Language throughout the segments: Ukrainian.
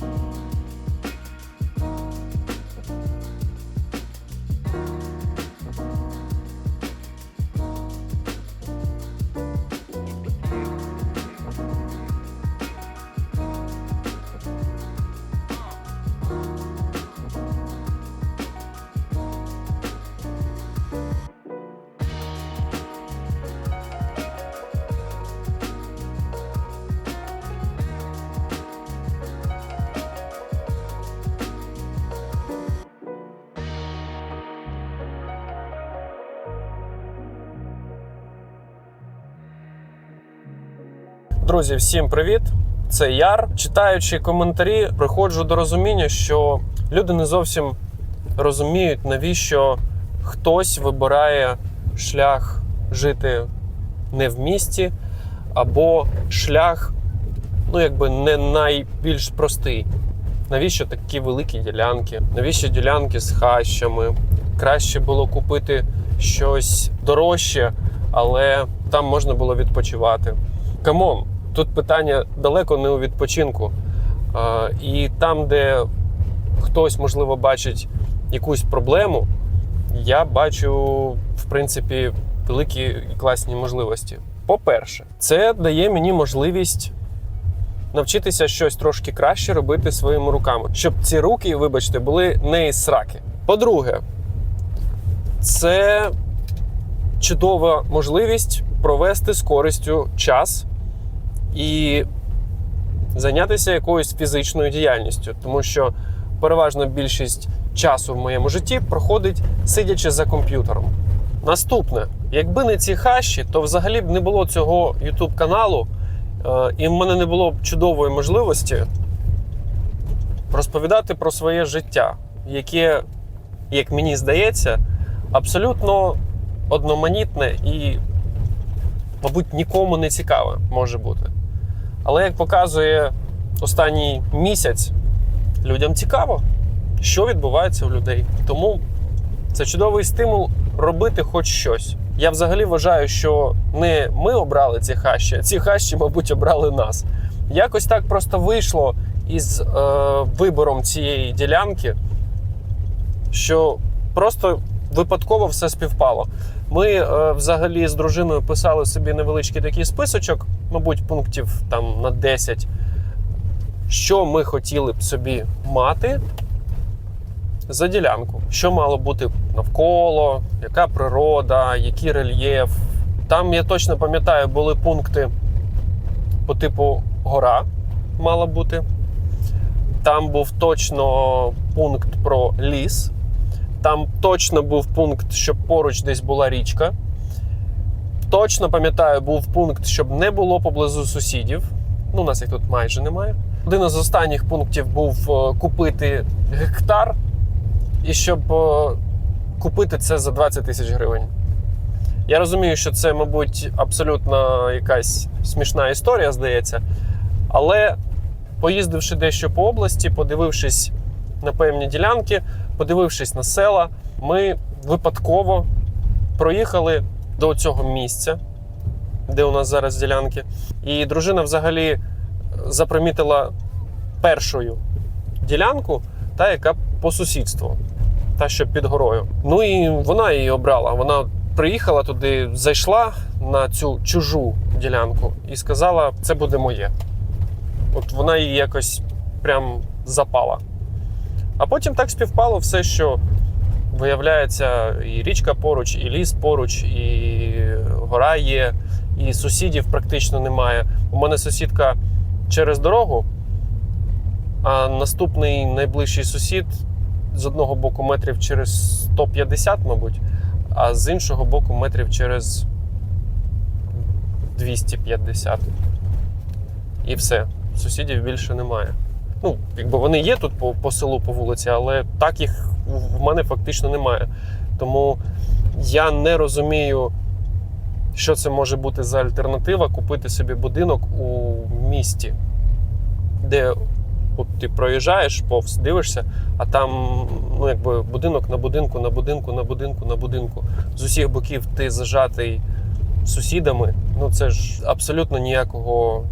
you Друзі, всім привіт! Це Яр. Читаючи коментарі, приходжу до розуміння, що люди не зовсім розуміють, навіщо хтось вибирає шлях жити не в місті, або шлях, ну якби не найбільш простий. Навіщо такі великі ділянки? Навіщо ділянки з хащами? Краще було купити щось дорожче, але там можна було відпочивати. Камон, тут питання далеко не у відпочинку. А, і там, де хтось, можливо, бачить якусь проблему, я бачу, в принципі, великі і класні можливості. По-перше, це дає мені можливість навчитися щось трошки краще робити своїми руками, щоб ці руки, вибачте, були не із сраки. По-друге, це чудова можливість провести з користю час і зайнятися якоюсь фізичною діяльністю, тому що переважна більшість часу в моєму житті проходить сидячи за комп'ютером. Наступне, якби не ці хащі, то взагалі б не було цього YouTube каналу, е, і в мене не було б чудової можливості розповідати про своє життя, яке, як мені здається, абсолютно одноманітне і, мабуть, нікому не цікаве може бути. Але як показує останній місяць, людям цікаво, що відбувається у людей. Тому це чудовий стимул робити хоч щось. Я взагалі вважаю, що не ми обрали ці хащі, а ці хащі, мабуть, обрали нас. Якось так просто вийшло із е, вибором цієї ділянки, що просто випадково все співпало. Ми е, взагалі з дружиною писали собі невеличкий такий списочок, мабуть, пунктів там на 10, що ми хотіли б собі мати за ділянку. Що мало бути навколо, яка природа, який рельєф. Там я точно пам'ятаю, були пункти по типу гора мала бути. Там був точно пункт про ліс. Там точно був пункт, щоб поруч десь була річка. Точно пам'ятаю, був пункт, щоб не було поблизу сусідів. Ну, у нас їх тут майже немає. Один із останніх пунктів був е, купити гектар, і щоб е, купити це за 20 тисяч гривень. Я розумію, що це, мабуть, абсолютно якась смішна історія, здається. Але поїздивши дещо по області, подивившись на певні ділянки, подивившись на села, ми випадково проїхали до цього місця, де у нас зараз ділянки. І дружина взагалі запримітила першою ділянку, та яка по сусідству, та що під горою. Ну і вона її обрала. Вона приїхала туди, зайшла на цю чужу ділянку і сказала: це буде моє. От вона її якось прям запала. А потім так співпало все, що виявляється, і річка поруч, і ліс поруч, і гора є, і сусідів практично немає. У мене сусідка через дорогу, а наступний найближчий сусід з одного боку метрів через 150, мабуть, а з іншого боку метрів через 250. І все. Сусідів більше немає. Ну, якби вони є тут по, по селу, по вулиці, але так їх в мене фактично немає. Тому я не розумію, що це може бути за альтернатива купити собі будинок у місті, де от ти проїжджаєш, повз дивишся, а там ну, якби будинок на будинку, на будинку, на будинку, на будинку. З усіх боків ти зажатий сусідами. Ну це ж абсолютно ніякого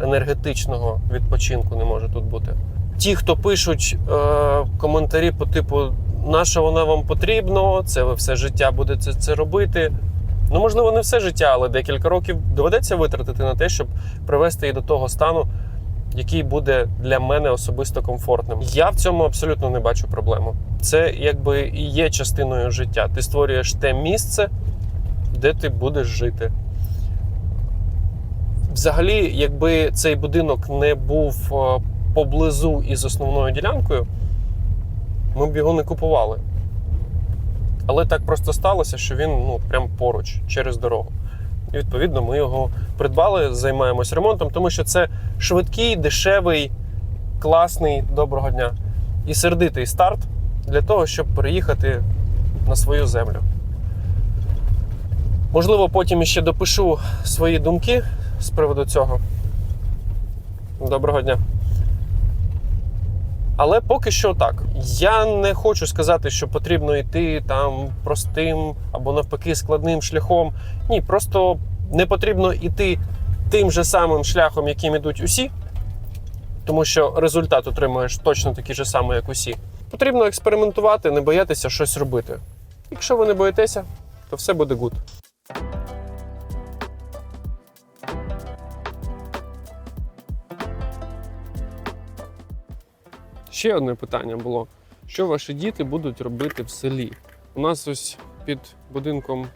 енергетичного відпочинку не може тут бути. Ті, хто пишуть е, коментарі по типу, на що вона вам потрібно, це ви все життя будете це робити. Ну, можливо, не все життя, але декілька років доведеться витратити на те, щоб привести її до того стану, який буде для мене особисто комфортним. Я в цьому абсолютно не бачу проблему. Це якби і є частиною життя. Ти створюєш те місце, де ти будеш жити. Взагалі, якби цей будинок не був е, поблизу із основною ділянкою, ми б його не купували. Але так просто сталося, що він ну, прям поруч, через дорогу. І відповідно ми його придбали, займаємось ремонтом, тому що це швидкий, дешевий, класний доброго дня і сердитий старт для того, щоб переїхати на свою землю. Можливо, потім іще допишу свої думки з приводу цього. Доброго дня. Але поки що так. Я не хочу сказати, що потрібно йти там простим або навпаки складним шляхом. Ні, просто не потрібно йти тим же самим шляхом, яким ідуть усі, тому що результат отримуєш точно такий же самий, як усі. Потрібно експериментувати, не боятися щось робити. Якщо ви не боїтеся, то все буде гуд. Ще одне питання було: що ваші діти будуть робити в селі? У нас ось під будинком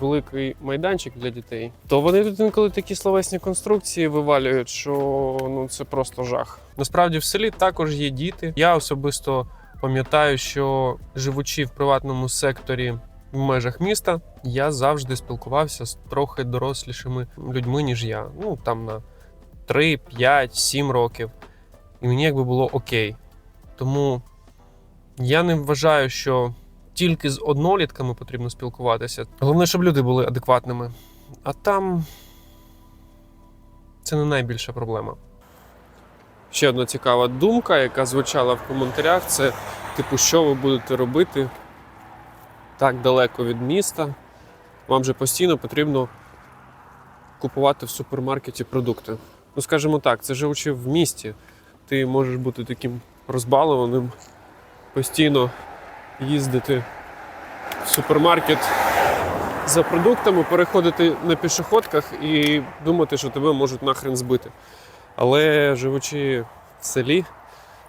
великий майданчик для дітей. То вони тут інколи такі словесні конструкції вивалюють, що ну це просто жах. Насправді в селі також є діти. Я особисто пам'ятаю, що живучи в приватному секторі. В межах міста я завжди спілкувався з трохи дорослішими людьми, ніж я. Ну там на 3, 5, 7 років і мені якби було окей. Тому я не вважаю, що тільки з однолітками потрібно спілкуватися. Головне, щоб люди були адекватними. А там це не найбільша проблема. Ще одна цікава думка, яка звучала в коментарях, це типу, що ви будете робити так далеко від міста. Вам же постійно потрібно купувати в супермаркеті продукти. Ну, скажімо так, це живучи в місті ти можеш бути таким розбалованим, постійно їздити в супермаркет за продуктами, переходити на пішоходках і думати, що тебе можуть нахрен збити. Але живучи в селі,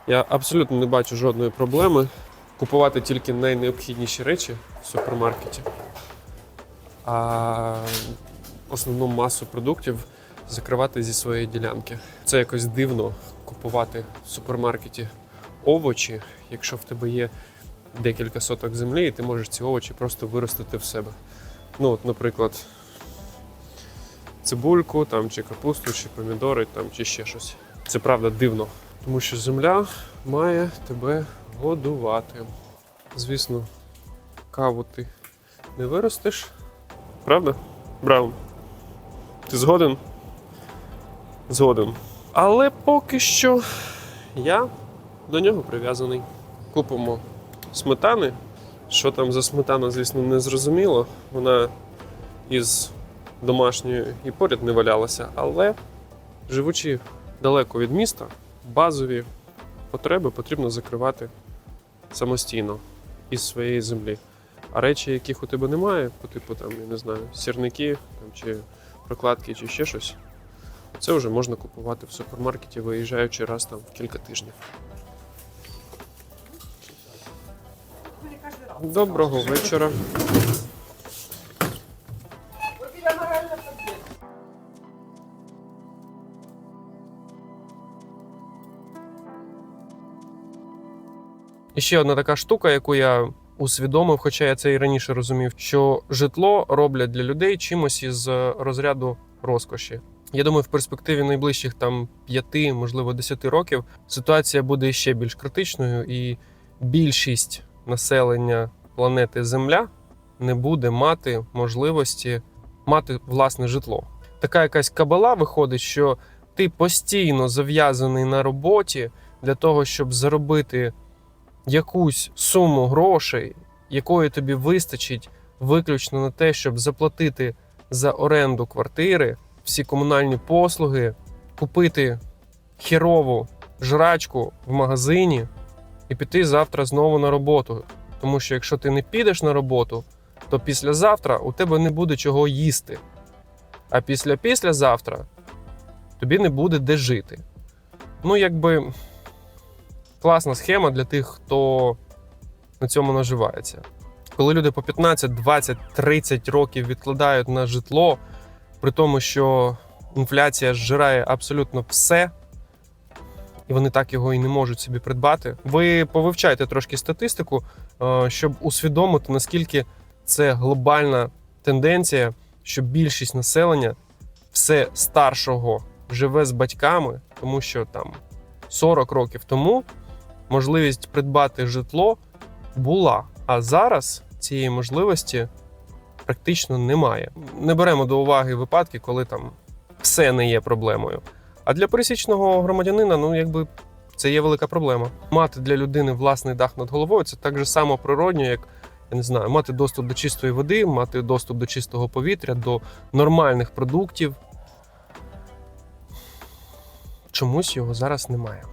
я абсолютно не бачу жодної проблеми купувати тільки найнеобхідніші речі в супермаркеті, а основну масу продуктів закривати зі своєї ділянки. Це якось дивно купувати в супермаркеті овочі, якщо в тебе є декілька соток землі, і ти можеш ці овочі просто виростити в себе. Ну, от, наприклад, цибульку, там, чи капусту, чи помідори, там, чи ще щось. Це правда дивно, тому що земля має тебе годувати. Звісно, каву ти не виростеш. Правда? Браун? Ти згоден? Згоден. Але поки що я до нього прив'язаний. Купимо сметани. Що там за сметана, звісно, не зрозуміло. Вона із домашньої і поряд не валялася, але живучи далеко від міста, базові потреби потрібно закривати самостійно із своєї землі. А речі, яких у тебе немає, по типу там, я не знаю, сірники там, чи прокладки, чи ще щось, це вже можна купувати в супермаркеті, виїжджаючи раз там в кілька тижнів. Доброго вечора. І ще одна така штука, яку я усвідомив, хоча я це і раніше розумів, що житло роблять для людей чимось із розряду розкоші. Я думаю, в перспективі найближчих там 5, можливо, 10 років ситуація буде ще більш критичною, і більшість населення планети Земля не буде мати можливості мати власне житло. Така якась кабала виходить, що ти постійно зав'язаний на роботі для того, щоб заробити якусь суму грошей, якої тобі вистачить виключно на те, щоб заплатити за оренду квартири, всі комунальні послуги, купити херову жрачку в магазині і піти завтра знову на роботу. Тому що якщо ти не підеш на роботу, то післязавтра у тебе не буде чого їсти. А після післязавтра тобі не буде де жити. Ну, якби класна схема для тих, хто на цьому наживається. Коли люди по 15, 20, 30 років відкладають на житло, при тому, що інфляція зжирає абсолютно все, і вони так його і не можуть собі придбати. Ви повивчайте трошки статистику, е, щоб усвідомити, наскільки це глобальна тенденція, що більшість населення все старшого живе з батьками, тому що там 40 років тому можливість придбати житло була. А зараз цієї можливості практично немає. Не беремо до уваги випадки, коли там все не є проблемою. А для пересічного громадянина, ну якби це є велика проблема. Мати для людини власний дах над головою це так же само природньо, як я не знаю, мати доступ до чистої води, мати доступ до чистого повітря, до нормальних продуктів. Чомусь його зараз немає.